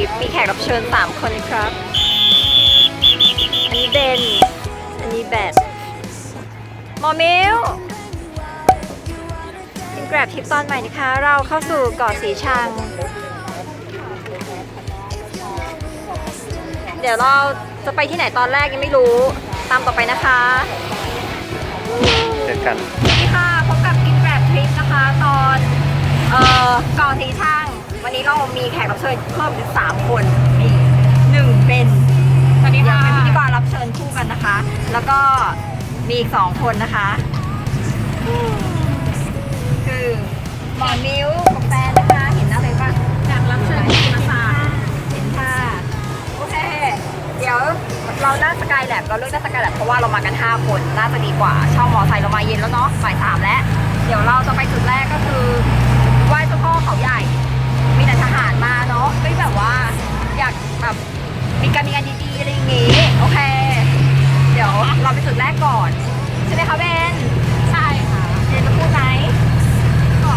กินแกร็บทิปมีแขกรับเชิญ 3 คนครับ อันนี้เบน อันนี้แบทหมอมิวกินแกร็บทิปตอนใหม่นะคะ เราเข้าสู่เกาะสีชัง เดี๋ยวเราจะไปที่ไหนตอนแรกยังไม่รู้ ตามต่อไปนะคะ เจอกันสวัสดีค่ะพบกับกินแกร็บทริปนะคะ ตอน เอ่อก่อนสีช่าง วันนี้เรามีแขกรับเชิญเพิ่มอีกสามคนนี่หนึ่งเป็นตอนนี้เราเป็นพิธีกรรับเชิญคู่กันนะคะ แล้วก็มีอีกสองคนนะคะ คือหมอมิ้วกับแฟนนะคะ เห็นอะไรบ้างอยากรับเชิญที่มาสาเห็นค่ะ โอเค เดี๋ยวเรานั่งสกายแลบเราเลือกนั่งสกายแลบเพราะว่าเรามากัน 5 คน น่าจะดีกว่าเช่ามอไซค์เรามาเย็นแล้วเนาะบ่ายสามแล้ว เดี๋ยวเราจะไปจุดแรกก็คือไหว้เจ้าพ่อเขาใหญ่ มีแต่ทหารมาเนาะก็ แบบว่า อยากแบบมีการมีงานดีๆอะไรอย่างงี้ โอเค เดี๋ยวเราไปจุดแรกก่อน ใช่ไหมคะเบนใช่ค่ะเบนจะพูดไหม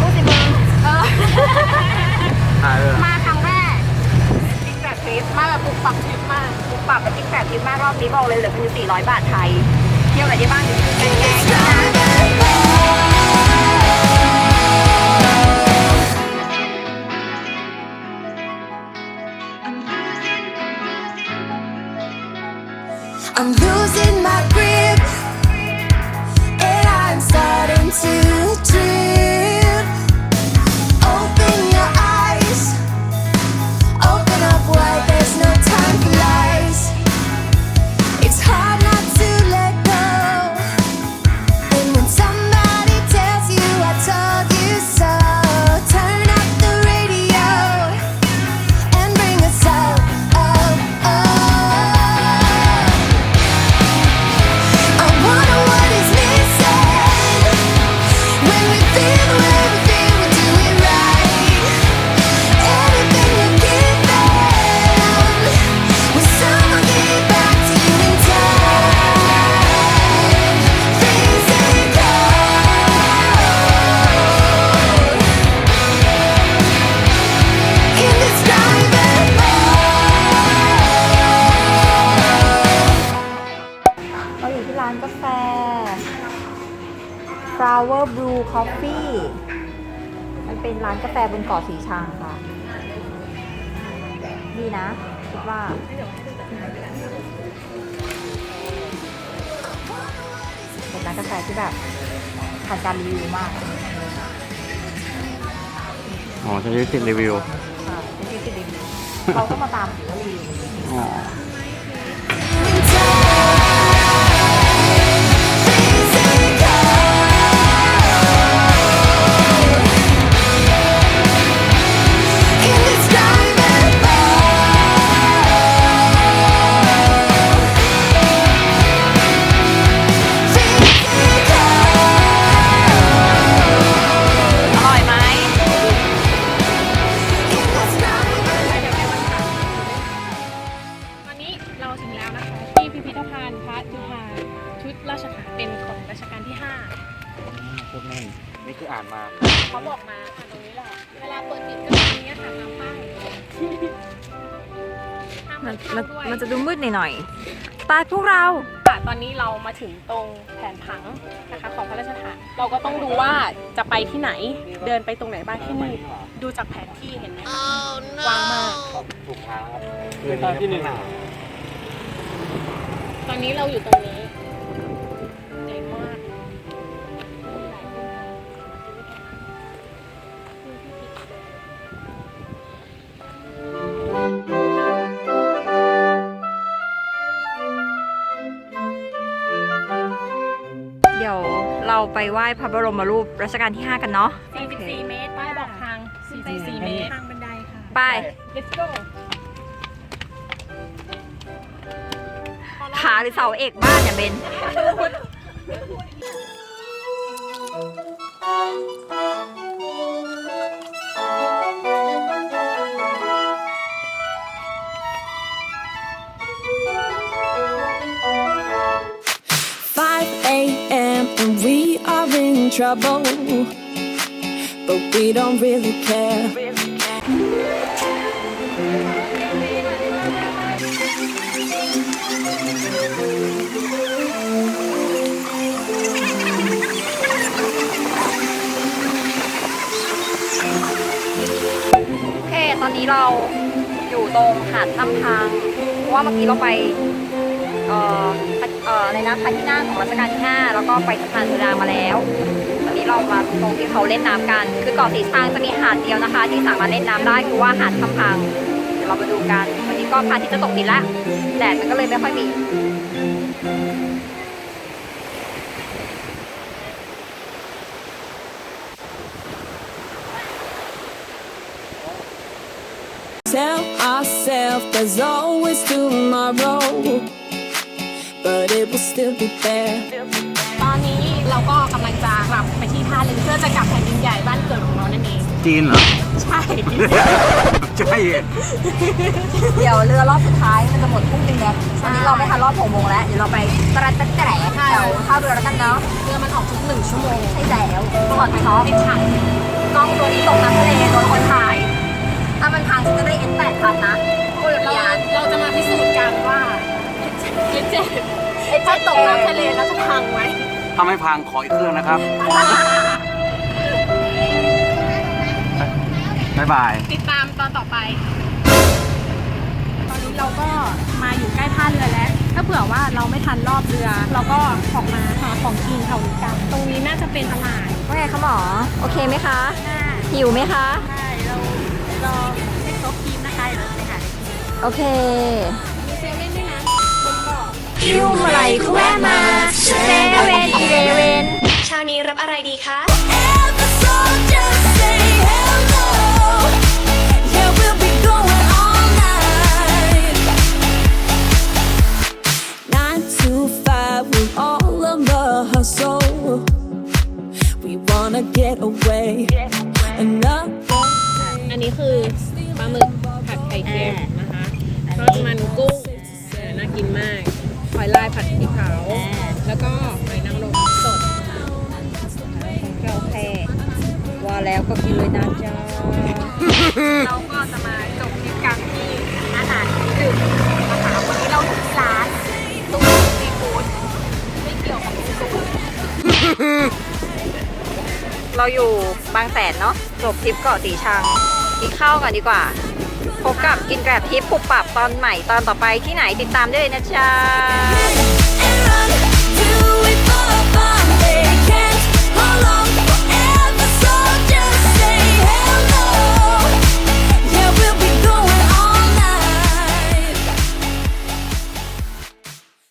พูดสิมึงเออ อ่าเออมาครั้งแรกติ๊กแบบทริปมาแบบปุกปักทริปมากปุกปักกับติ๊กแบบทริปมากรอบนี้บอกเลยเหลือเพียง400 บาทไทย เที่ยวอะไรได้บ้างแกงๆนะ Flower Blue Coffee มันเป็นร้านกาแฟบนเกาะสีชังค่ะ ดีนะ คิดว่า เป็นร้านกาแฟที่แบบผ่านการรีวิวมากอ๋อฉันจะติดรีวิว ค่ะไม่ใช่ติดรีวิวเราก็มาตามถือว่ารีวิว อ๋ออ ธภัณฑ์พระจุฬาชุดราชการเป็นของรัชกาลที่พูดแน่นนี่คืออ่านมา5 เขาบอกมาค่ะตรงนี้แหละ เวลาเปิดปิดก็ตรงนี้ค่ะตามป้ายห้ามมันเข้ามันด้วยมันจะดูมืดหน่อยๆไปพวกเรา ค่ะตอนนี้เรามาถึงตรงแผนผังนะคะของพระราชทานเราก็ต้องดูว่าจะไปที่ไหน เดินไปตรงไหนบ้างที่นี่ ดูจากแผนที่เห็นไหมคะกว้างมาก ถูกทางครับคือตอนที่หนึ่ง ตอนนี้เราอยู่ตรงนี้ใหญ่มากเดี๋ยวเราไปไหว้พระบรมรูปรัชกาลที่ 5 กันเนาะ 44 เมตรป้ายบอกทาง44เมตร ทางบันไดค่ะ ไป let's go ขาหรือเสาเอกบ้านเนี่ยเบน But we don't really. ตอนนี้เราอยู่ตรงหาดถ้ำพังเพราะว่าเมื่อกี้เราไปเอ่อพระเอ่ออะไรนะพระที่นั่งของรัชกาลที่5แล้วก็ไปสะพานสุดามาแล้ว ตอนนี้เรามาตรงที่เขาเล่นน้ำกัน คือเกาะสีชังจะมีหาดเดียวนะคะ ที่สามารถเล่นน้ำได้คือว่าหาดถ้ำพังเดี๋ยวเรามาดูกันวันนี้ก็พระอาทิตย์จะตกดินแล้วแดดมันก็เลยไม่ค่อยมี Tell ourselves there's always tomorrow, but it will still be there. ตอนนี้เราก็กำลังจะกลับไปที่ท่าเรือเพื่อจะกลับแผ่นดินใหญ่บ้านเกิดของเรานั่นเอง จีนเหรอ ใช่ ใช่เดี๋ยวเรือรอบสุดท้ายมันจะหมดทุ่มหนึงแล้วตอนนี้เราไม่ทันรอบหกโมงแล้ว เดี๋ยวเราไปตระตะแตะแถวท่าเรือแล้วกันเนาะ เรือมันออกทุกหนึ่งชั่วโมง ใช่แล้วก่อนท็อปเป็นฉากกล้องตัวนี้ตกน้ำทะเลโดนคนถ่าย ถ้าไม่พังขออีกเครื่องนะครับ บ๊ายบาย ติดตามตอนต่อไป ตอนนี้เราก็มาอยู่ใกล้ท่าเรือแล้ว ถ้าเผื่อว่าเราไม่ทันรอบเรือ เราก็ออกมาหาของกินแถวนี้กัน ตรงนี้น่าจะเป็นตลาดว่าไงคะหมอ โอเคไหมคะ หิวไหมคะ ใช่ เรารอให้ครบทีมนะคะเดี๋ยวเราจะไปหาโอเคมีเซเว่าะยุ่งอะไรก็แวะมาเซเว่นอีเลเว่นเช้านี้รับอะไรดีคะ Ever so just say hello. Yeah, we'll be going all night. Nine to five with all of the hustle. We wanna get away. Another อันนี้คือปลาหมึกผัดไข่เค็มนะคะทอดมันกุ้งเออน่ากินมากหอยลาย ผัดพริกเผาแล้วก็หอยนางรมสดโอเคว่าแล้วก็กินเลยนะจ๊ะเราก็จะมาจบคลิปกันที่อาหารดึกนะคะวันนี้เราอยู่ที่ร้านตุ้มซีฟู้ดไม่เกี่ยวกับซีฟู้ดเราอยู่บางแสนเนาะจบทริปเกาะสีชังกินข้าวกันดีกว่า พบกับกินแกร็บทิปปุบปับตอนใหม่ตอนต่อไปที่ไหนติดตามได้เลยนะจ๊ะ